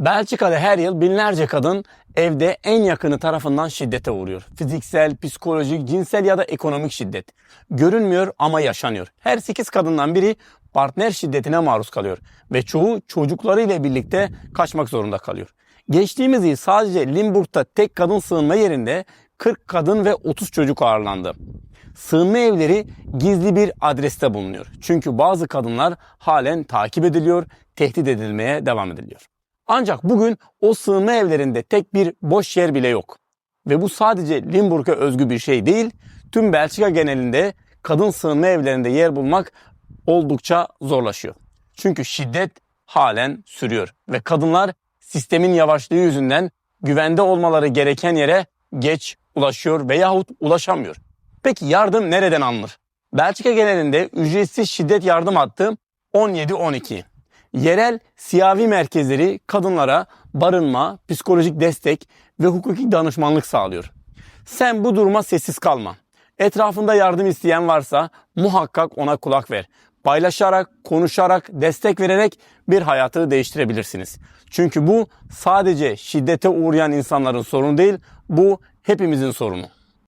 Belçika'da her yıl binlerce kadın evde en yakını tarafından şiddete uğruyor. Fiziksel, psikolojik, cinsel ya da ekonomik şiddet. Görünmüyor ama yaşanıyor. Her 8 kadından biri partner şiddetine maruz kalıyor ve çoğu çocuklarıyla birlikte kaçmak zorunda kalıyor. Geçtiğimiz yıl sadece Limburg'da tek kadın sığınma yerinde 40 kadın ve 30 çocuk ağırlandı. Sığınma evleri gizli bir adreste bulunuyor. Çünkü bazı kadınlar halen takip ediliyor, tehdit edilmeye devam ediliyor. Ancak bugün o sığınma evlerinde tek bir boş yer bile yok. Ve bu sadece Limburg'a özgü bir şey değil, tüm Belçika genelinde kadın sığınma evlerinde yer bulmak oldukça zorlaşıyor. Çünkü şiddet halen sürüyor ve kadınlar sistemin yavaşlığı yüzünden güvende olmaları gereken yere geç ulaşıyor veyahut ulaşamıyor. Peki yardım nereden alınır? Belçika genelinde ücretsiz şiddet yardım hattı 17-12. Yerel siyavi merkezleri kadınlara barınma, psikolojik destek ve hukuki danışmanlık sağlıyor. Sen bu duruma sessiz kalma. Etrafında yardım isteyen varsa muhakkak ona kulak ver. Paylaşarak, konuşarak, destek vererek bir hayatı değiştirebilirsiniz. Çünkü bu sadece şiddete uğrayan insanların sorunu değil, bu hepimizin sorunu.